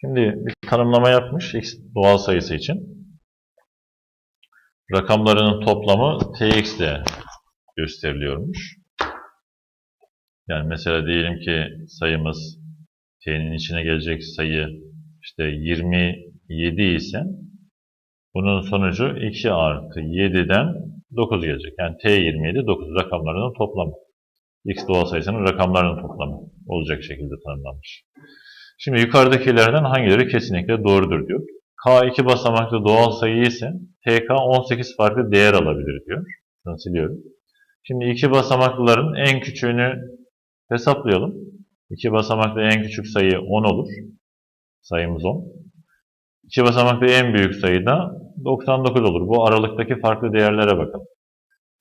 Şimdi bir tanımlama yapmış x doğal sayısı için. Rakamlarının toplamı tx ile gösteriliyormuş. Yani mesela diyelim ki sayımız t'nin içine gelecek sayı işte 27 ise bunun sonucu 2 artı 7'den 9 gelecek. Yani t 27 9 rakamlarının toplamı. x doğal sayısının rakamlarının toplamı olacak şekilde tanımlanmış. Şimdi yukarıdakilerden hangileri kesinlikle doğrudur diyor. K 2 basamaklı doğal sayı ise TK 18 farklı değer alabilir diyor. Şunu siliyorum. Şimdi iki basamaklıların en küçüğünü hesaplayalım. İki basamaklı en küçük sayı 10 olur. Sayımız 10. İki basamaklı en büyük sayı da 99 olur. Bu aralıktaki farklı değerlere bakalım.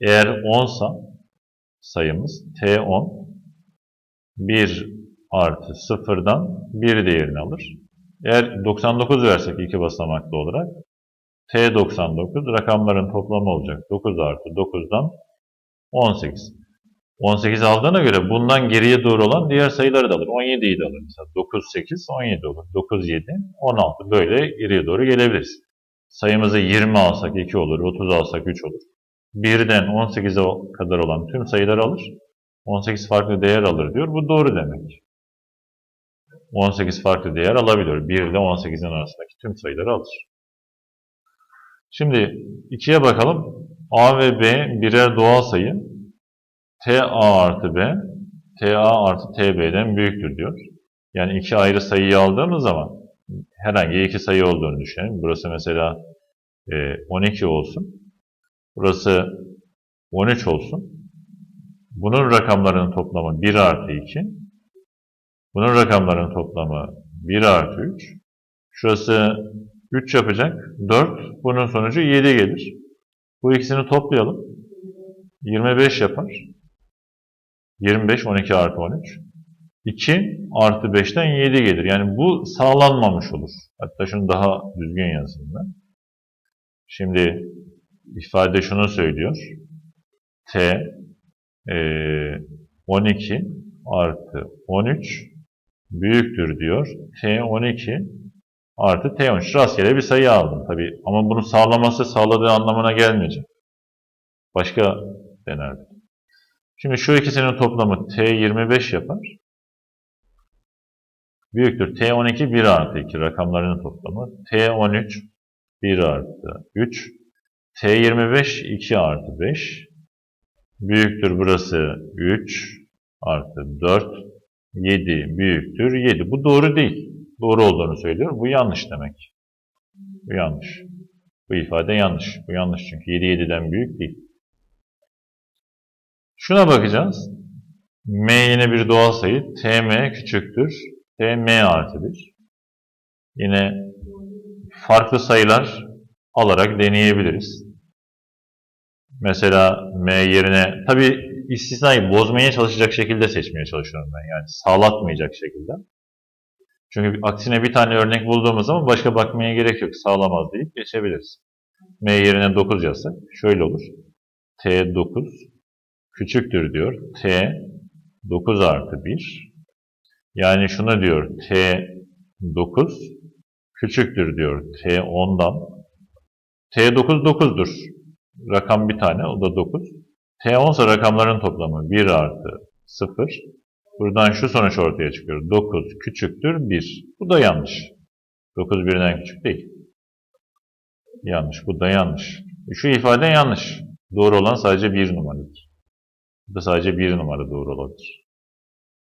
Eğer 10 sa sayımız T10 1 artı 0'dan 1 değerini alır. Eğer 99 versek iki basamaklı olarak T99 rakamların toplamı olacak. 9 artı 9'dan 18. 18 aldığına göre bundan geriye doğru olan diğer sayıları da alır. 17'yi de alır. Mesela 9, 8, 17 olur. 9, 7, 16 böyle geriye doğru gelebiliriz. Sayımızı 20 alsak 2 olur, 30 alsak 3 olur. 1'den 18'e kadar olan tüm sayıları alır. 18 farklı değer alır diyor. Bu doğru demek. 18 farklı değer alabiliyor. 1 ile 18'in arasındaki tüm sayıları alır. Şimdi 2'ye bakalım. A ve B birer doğal sayı. TA artı B, TA artı TB'den büyüktür diyor. Yani iki ayrı sayıyı aldığımız zaman herhangi iki sayı olduğunu düşünelim. Burası mesela e, 12 olsun. Burası 13 olsun. Bunun rakamlarının toplamı 1 artı 2. Bunun rakamlarının toplamı 1 artı 3. Şurası 3 yapacak. 4. Bunun sonucu 7 gelir. Bu ikisini toplayalım. 25 yapar. 25, 12 artı 13. 2 artı 5'ten 7 gelir. Yani bu sağlanmamış olur. Hatta şunu daha düzgün yazayım ben. Şimdi ifade şunu söylüyor. T e, 12 artı 13 büyüktür diyor. T 12 artı T 13. Rastgele bir sayı aldım tabi. Ama bunu sağlaması sağladığı anlamına gelmeyecek. Başka denerdim. Şimdi şu ikisinin toplamı T25 yapar. Büyüktür. T12 1 artı 2 rakamlarının toplamı. T13 1 artı 3. T25 2 artı 5. Büyüktür burası 3 artı 4. 7 büyüktür 7. Bu doğru değil. Doğru olduğunu söylüyor. Bu yanlış demek. Bu yanlış. Bu ifade yanlış. Bu yanlış çünkü 7 7'den büyük değil. Şuna bakacağız. M yine bir doğal sayı. Tm küçüktür. Tm artı 1. Yine farklı sayılar alarak deneyebiliriz. Mesela M yerine tabi istisnayı bozmaya çalışacak şekilde seçmeye çalışıyorum ben. Yani sağlatmayacak şekilde. Çünkü aksine bir tane örnek bulduğumuz zaman başka bakmaya gerek yok. Sağlamaz deyip geçebiliriz. M yerine 9 yazsak şöyle olur. T9 küçüktür diyor. T 9 artı 1. Yani şunu diyor. T 9 küçüktür diyor. T 10'dan. T 9 9'dur. Rakam bir tane. O da 9. T 10 ise rakamların toplamı 1 artı 0. Buradan şu sonuç ortaya çıkıyor. 9 küçüktür 1. Bu da yanlış. 9 birden küçük değil. Yanlış. Bu da yanlış. Şu ifade yanlış. Doğru olan sadece bir numaradır. Bu da sadece bir numara doğru olabilir.